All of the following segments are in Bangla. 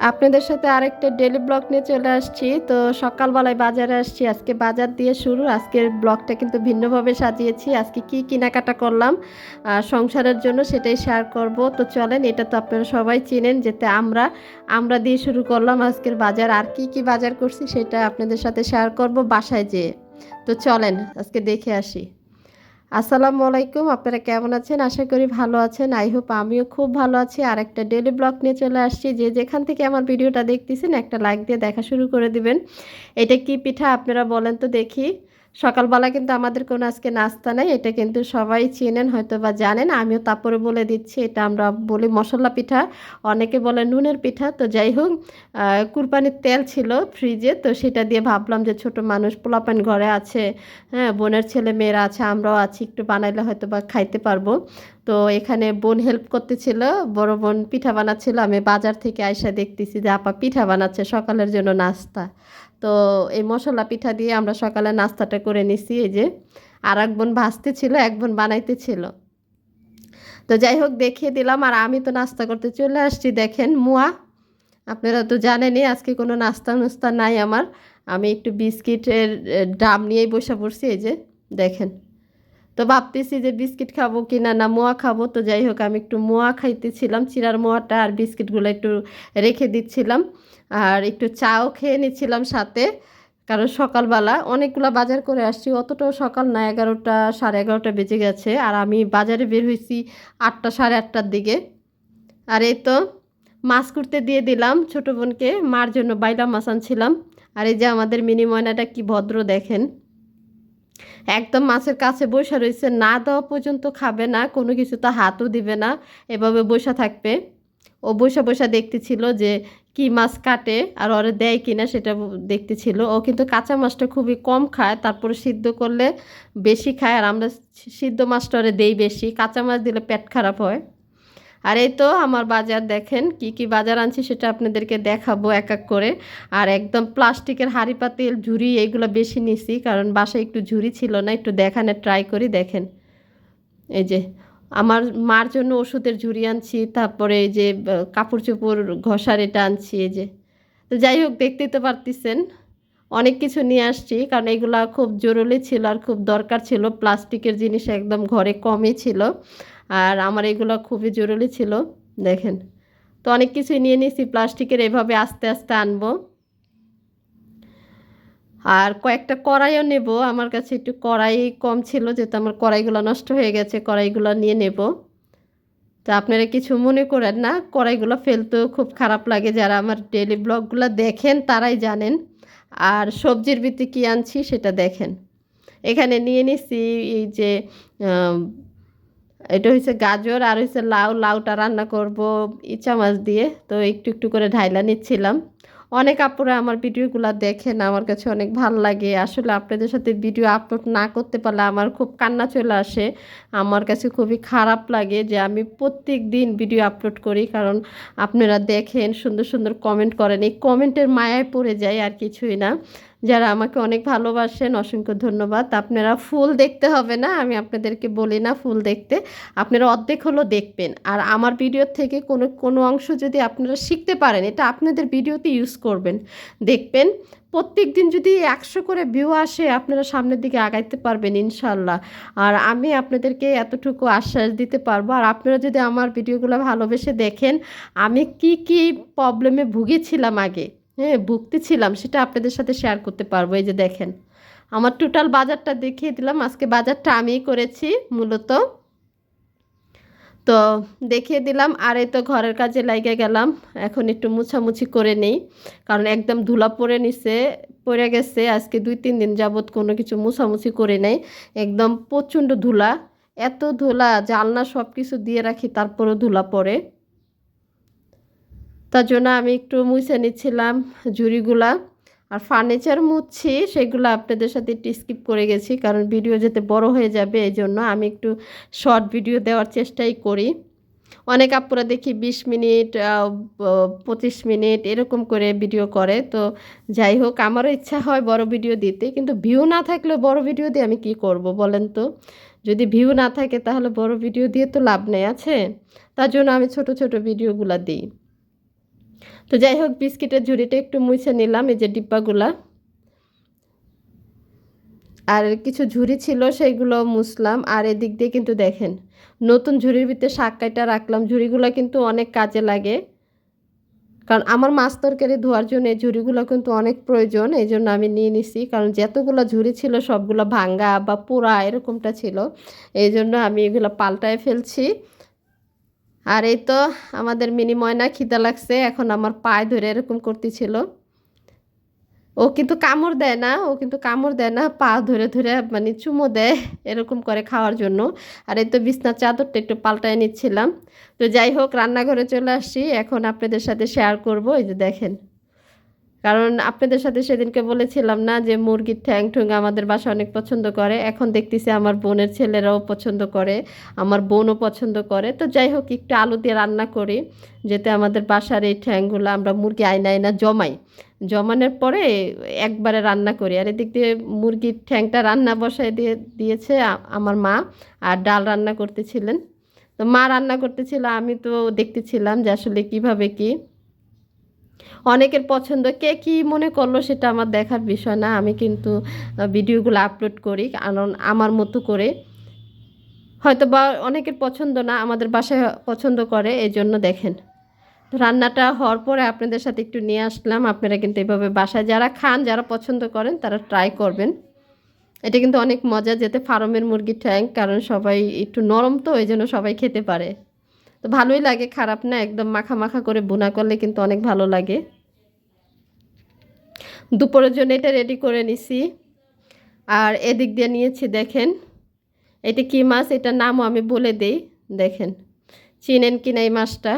আপনাদের সাথে আরেকটা ডেলি ব্লগ নিয়ে চলে আসছি। তো সকালবেলায় বাজারে আসছি। আজকে বাজার দিয়ে শুরু। আজকের ব্লগটা কিন্তু ভিন্নভাবে সাজিয়েছি। আজকে কি কেনাকাটা করলাম আহ, সংসারের জন্য সেটাই শেয়ার করব। তো চলেন এটা তো আপনারা সবাই চেনেন যেতে আমরা আমরা দিয়ে শুরু করলাম আজকের বাজার। আর কি কি বাজার করছি সেটা আপনাদের সাথে শেয়ার করব বাসায় যেয়ে। তো চলেন আজকে দেখে আসি। আসসালামু আলাইকুম, আপনারা কেমন আছেন? আশা করি ভালো আছেন। আই হোপ আমিও খুব ভালো আছি। আর একটা ডেলি ব্লগ নিয়ে চলে আসছি। যে যেখান থেকে আমার ভিডিওটা দেখতেছেন, একটা লাইক দিয়ে দেখা শুরু করে দিবেন। এটা কি পিঠা আপনারা বলেন তো দেখি। সকালবেলা কিন্তু আমাদের কোনো আজকে নাস্তা নেই, এটা কিন্তু সবাই চেনেন হয়তো বা জানেন। আমিও তারপরে বলে দিচ্ছি, এটা আমরা বলি মশলা পিঠা, অনেকে বলে নুনের পিঠা। তো যাই হোক কুরবানির তেল ছিল ফ্রিজে তো সেটা দিয়ে ভাবলাম যে ছোট মানুষ পোলাপান ঘরে আছে হ্যাঁ বোনের ছেলে মেয়েরা আছে, আমরাও আছি, একটু বানাইলে হয়তো বা খাইতে পারব। তো এখানে বোন হেল্প করতেছিল, বড় বোন পিঠা বানাচ্ছিল, আমি বাজার থেকে আইসা দেখতেছি যে আপা পিঠা বানাচ্ছে সকালের জন্য নাস্তা। তো এই মশলা পিঠা দিয়ে আমরা সকালে নাস্তাটা করে নিছি, এই যে। আর এক বোন ভাজতে ছিল এক বোন বানাইতে ছিল তো যাই হোক, দেখিয়ে দিলাম। আর আমি তো নাস্তা করতে চলে আসছি, দেখেন মুয়া। আপনারা তো জানেনই, আজকে কোনো নাস্তা নুস্তা নাই আমার। আমি একটু বিস্কিটের ডাম নিয়েই বসে পড়ছি, এই যে, দেখেন। তো ভাবতেছি যে বিস্কিট খাব কি না না মোয়া খাব। তো যাই হোক, আমি একটু মোয়া খাইতেছিলাম, চিরার মোয়াটা আর বিস্কিটগুলো একটু রেখে দিচ্ছিলাম। আর একটু চাও খেয়ে নিচ্ছিলাম সাথে, কারণ সকালবেলা অনেকগুলো বাজার করে আসছি, অতটাও সকাল না, এগারোটা, সাড়ে এগারোটা বেজে গেছে। আর আমি বাজারে বের হয়েছি আটটা, সাড়ে আটটার দিকে। আর এই তো মাছ করতে দিয়ে দিলাম ছোটো বোনকে, মার জন্য বাইলা মাছ আনছিলাম। আর এই যে আমাদের মিনি ময়নাটা কি ভদ্র দেখেন। একদম মাছের কাছে বসে রয়েছে, না দেওয়া পর্যন্ত খাবে না, কোনো কিছু তো হাতও দিবে না, এভাবে বসে থাকবে। ও বসে বসে দেখতেছিল যে কি মাছ কাটে আর ওরে দেয় কিনা সেটা দেখতেছিল। ও কিন্তু কাঁচা মাছটা খুবই কম খায়, তারপরে সিদ্ধ করলে বেশি খায় আর আমরা সিদ্ধ মাছটা ওরে দেই বেশি। কাঁচা মাছ দিলে পেট খারাপ হয়। আর এই তো আমার বাজার দেখেন, কি কি বাজার আনছি সেটা আপনাদেরকে দেখাবো এক এক করে। আর একদম প্লাস্টিকের হাঁড়ি পাতিল, ঝুড়ি এইগুলো বেশি নিছি, কারণ বাসায় একটু ঝুড়ি ছিল না, একটু দেখানোর ট্রাই করি, দেখেন। এই যে, আমার মার জন্য ওষুধের ঝুড়ি আনছি, তারপরে এই যে কাপড় চোপড় ঘষার এটা আনছি, এই যে। তো যাই হোক দেখতেই তো পারতেছেন, অনেক কিছু নিয়ে আসছি, কারণ এগুলা খুব জরুরি ছিল আর খুব দরকার ছিল, প্লাস্টিকের জিনিস একদম ঘরে কমই ছিল। আর আমার এগুলো খুবই জরুরি ছিল, দেখেন। তো অনেক কিছু নিয়ে নিয়েছি, প্লাস্টিকের এভাবে আস্তে আস্তে আনব। আর কয়েকটা কড়াইও নেব, আমার কাছে একটু কড়াই কম ছিল, যেহেতু আমার কড়াইগুলো নষ্ট হয়ে গেছে, কড়াইগুলো নিয়ে নেব। তো আপনারা কিছু মনে করেন না, কড়াইগুলো ফেলতেও খুব খারাপ লাগে, যারা আমার ডেলি ব্লগগুলো দেখেন তারাই জানেন। আর সবজির ভিত্তি কী আনছি সেটা দেখেন। এখানে নিয়ে নিছি এই যে এটা হচ্ছে গাজর আর হচ্ছে লাউ। লাউটা রান্না করব ইচ্ছা মাছ দিয়ে। তো একটু একটু করে ঢাইলা নিচ্ছিলাম। অনেক আপুরা আমার ভিডিওগুলো দেখেন, আমার কাছে অনেক ভালো লাগে। আসলে আপনাদের সাথে ভিডিও আপলোড না করতে পারলে আমার খুব কান্না চলে আসে। আমার কাছে খুবই খারাপ লাগে যে আমি প্রত্যেক দিন ভিডিও আপলোড করি, কারণ আপনারা দেখেন, সুন্দর সুন্দর কমেন্ট করেন। এই কমেন্টের মায়ায় পড়ে যায় আর কিছুই না। যারা আমাকে অনেক ভালোবাসেন, অসংখ্য ধন্যবাদ। আপনারা ফুল দেখতে হবে না, আমি আপনাদেরকে বলি না ফুল দেখতে। আপনারা অর্ধেক হলো দেখবেন। আর আমার ভিডিওর থেকে কোনো কোনো অংশ যদি আপনারা শিখতে পারেন, এটা আপনাদের ভিডিওতে ইউজ করবেন। দেখবেন প্রত্যেক দিন যদি একশো করে ভিউ আসে, আপনারা সামনের দিকে আগাইতে পারবেন ইনশাল্লাহ। আর আমি আপনাদেরকে এতটুকু আশ্বাস দিতে পারব। আর আপনারা যদি আমার ভিডিওগুলো ভালোবেসে দেখেন, আমি কি কি প্রবলেমে ভুগেছিলাম আগে? হ্যাঁ ভুগতেছিলাম সেটা আপনাদের সাথে শেয়ার করতে পারব। এই যে দেখেন, আমার টোটাল বাজারটা দেখিয়ে দিলাম। আজকে বাজারটা আমিই করেছি মূলত। তো দেখিয়ে দিলাম, আর এই তো ঘরের কাজে লাগে গেলাম। এখন একটু মুছামুছি করে নেই, কারণ একদম ধুলা পড়ে নিছে, পড়ে গেছে। আজকে দুই, তিন দিন যাবৎ কোনো কিছু মুছামুছি করে নেই। একদম প্রচণ্ড ধুলা, এত ধুলা, জালনা সব কিছু দিয়ে রাখি, তারপরেও ধুলা পড়ে। তার জন্য আমি একটু মুছে নিচ্ছিলাম ঝুড়িগুলা। আর ফার্নিচার মুছছি, সেগুলো আপনাদের সাথে একটু স্কিপ করে গেছি, কারণ ভিডিও যাতে বড় হয়ে যাবে, এই জন্য আমি একটু শর্ট ভিডিও দেওয়ার চেষ্টাই করি। অনেক আপুরা দেখি বিশ মিনিট পঁচিশ মিনিট এরকম করে ভিডিও করে, তো যাই হোক, আমারও ইচ্ছা হয় বড় ভিডিও দিতে, কিন্তু ভিউ না থাকলে বড় ভিডিও দিয়ে আমি কি করব বলেন তো? যদি ভিউ না থাকে তাহলে বড় ভিডিও দিয়ে তো লাভ নেই, আছে? তার জন্য আমি ছোট ছোট ভিডিওগুলো দিই। তো যাই হোক, বিস্কিটের ঝুড়িটা একটু মুছে নিলাম, এই যে ডিব্বাগুলা। আর কিছু ঝুড়ি ছিল, সেইগুলো মুছলাম। আর এদিক দিয়ে কিন্তু দেখেন, নতুন ঝুড়ির ভিতরে শাক কাটা রাখলাম। ঝুড়িগুলো কিন্তু অনেক কাজে লাগে। কারণ আমার মাছ তরকারি ধোয়ার জন্য এই ঝুড়িগুলো কিন্তু অনেক প্রয়োজন, এই জন্য আমি নিয়ে নিছি। কারণ যতগুলো ঝুড়ি ছিল, সবগুলো ভাঙ্গা বা পোড়া এরকমটা ছিল। এই জন্য আমি এগুলো পাল্টায় ফেলছি। আর এই তো আমাদের মিনি ময়না খিদা লাগছে, এখন আমার পায়ে ধরে এরকম করতেছিল। ও কিন্তু কামড় দেয় না, ও কিন্তু কামড় দেয় না, পা ধরে ধরে মানে চুমো দেয় এরকম করে খাওয়ার জন্য। আর এই তো বিছনার চাদরটা একটু পাল্টায় নিচ্ছিলাম। তো যাই হোক, রান্নাঘরে চলে আসছি, এখন আপনাদের সাথে শেয়ার করব, এই যে দেখেন। কারণ আপনাদের সাথে সেদিনকে বলেছিলাম না যে মুরগির ঠ্যাং ঠুং আমাদের বাসা অনেক পছন্দ করে। এখন দেখতেছি আমার বোনের ছেলেরাও পছন্দ করে, আমার বোনও পছন্দ করে। তো যাই হোক, একটু আলু দিয়ে রান্না করি, যেতে আমাদের বাসার এই ঠ্যাংগুলো আমরা মুরগি আয়না আয়না জমাই। জমানোর পরে একবারে রান্না করি। আর এদিক দিয়ে মুরগির ঠ্যাংটা রান্না বসায় দিয়ে দিয়েছে আমার মা আর ডাল রান্না করতেছিলেন। তো মা রান্না করতেছিল, আমি তো দেখতেছিলাম যে আসলে কীভাবে কি। অনেকের পছন্দ। কে কি মনে করল সেটা আমার দেখার বিষয় না, আমি কিন্তু ভিডিওগুলো আপলোড করি, কারণ আমার মতো করে। হয়তো বা অনেকের পছন্দ না, আমাদের বাসায় পছন্দ করে এই জন্য দেখেন রান্নাটা হওয়ার পরে আপনাদের সাথে একটু নিয়ে আসলাম। আপনারা কিন্তু এভাবে বাসায় যারা খান, যারা পছন্দ করেন, তারা ট্রাই করবেন। এটা কিন্তু অনেক মজা, যেতে ফার্মের মুরগির ঠ্যাং, কারণ সবাই একটু নরম তো এই জন্য সবাই খেতে পারে। তো ভালোই লাগে, খারাপ না, একদম মাখা মাখা করে বোনা করলে কিন্তু অনেক ভালো লাগে। দুপুরের জন্য এটা রেডি করে নিছি। আর এদিক দিয়ে নিয়েছি, দেখেন, এটা কি মাছ, এটার নামও আমি বলে দেই, দেখেন, চিনেন কিনা এই মাছটা?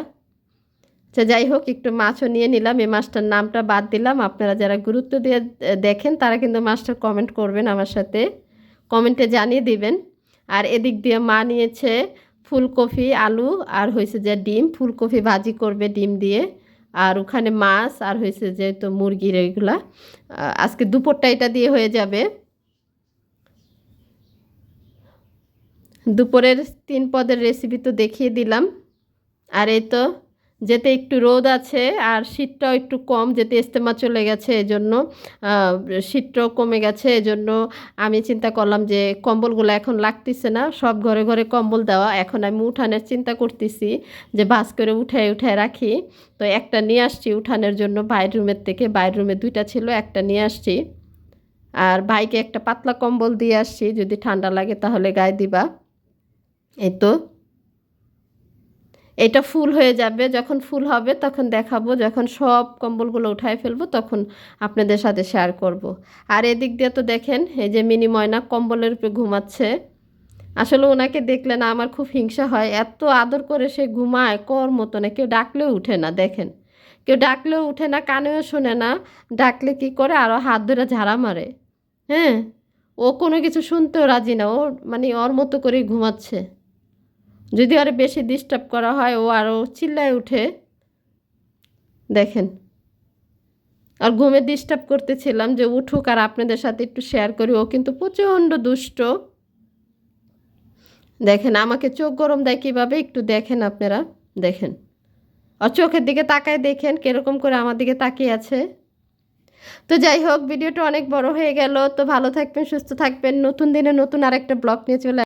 আচ্ছা যাই হোক, একটু মাছও নিয়ে নিলাম, এই মাছটার নামটা বাদ দিলাম, আপনারা যারা গুরুত্ব দিয়ে দেখেন, তারা কিন্তু মাছটা কমেন্ট করবেন আমার সাথে কমেন্টে জানিয়ে দিবেন। আর এদিক দিয়ে মা নিয়েছে ফুলকপি, আলু, আর হয়েছে যে ডিম। ফুলকপি ভাজি করবে ডিম দিয়ে। আর ওখানে মাছ, আর হয়েছে যে তো মুরগির এইগুলা আজকে দুপুরটা এটা দিয়ে হয়ে যাবে। দুপুরের তিন পদের রেসিপি তো দেখিয়ে দিলাম। আর এই তো যেতে একটু রোদ আছে আর শীতটাও একটু কম, যেতে ইস্তেমা চলে গেছে এজন্য। শীতটাও কমে গেছে এজন্য আমি চিন্তা করলাম যে কম্বলগুলো এখন লাগতেছে না, সব ঘরে ঘরে কম্বল দেওয়া। এখন আমি উঠানের চিন্তা করতেছি যে বাস করে উঠায় উঠায় রাখি। তো একটা নিয়ে আসছি উঠানের জন্য বাইরের রুমের থেকে, বাইরের রুমে দুইটা ছিল, একটা নিয়ে আসছি। আর ভাইকে একটা পাতলা কম্বল দিয়ে আসছি, যদি ঠান্ডা লাগে তাহলে গায়ে দিবা। এই তো। এটা ফুল হয়ে যাবে, যখন ফুল হবে তখন দেখাবো, যখন সব কম্বলগুলো উঠায় ফেলব তখন আপনাদের সাথে শেয়ার করব। আর এদিক দিয়ে তো দেখেন, এই যে মিনি ময়না কম্বলের উপরে ঘুমাচ্ছে। আসলে ওনাকে দেখলে না আমার খুব হিংসা হয়, এত আদর করে সে ঘুমায়, কর মতো না কেউ ডাকলেও উঠে না, দেখেন। কেউ ডাকলেও উঠে না, কানেও শোনে না, ডাকলে কি করে? আরও হাত ধরে ঝাড়া মারে। হ্যাঁ? ও কোনো কিছু শুনতেও রাজি না, ও মানে ওর মতো করেই ঘুমাচ্ছে। যদি আরও বেশি ডিস্টার্ব করা হয়, ও আরও চিল্লায় উঠে। দেখেন। আর ঘুমে ডিস্টার্ব করতেছিলাম যে উঠুক আর আপনাদের সাথে একটু শেয়ার করি। ও কিন্তু প্রচণ্ড দুষ্ট। দেখেন, আমাকে চোখ গরম দেয় কীভাবে? একটু দেখেন আপনারা। দেখেন। আর চোখের দিকে তাকায় দেখেন কীরকম করে আমার দিকে তাকিয়ে আছে। তো যাই হোক, ভিডিওটা অনেক বড় হয়ে গেল। তো ভালো থাকবেন, সুস্থ থাকবেন। নতুন দিনে নতুন আরেকটা ব্লগ নিয়ে চলে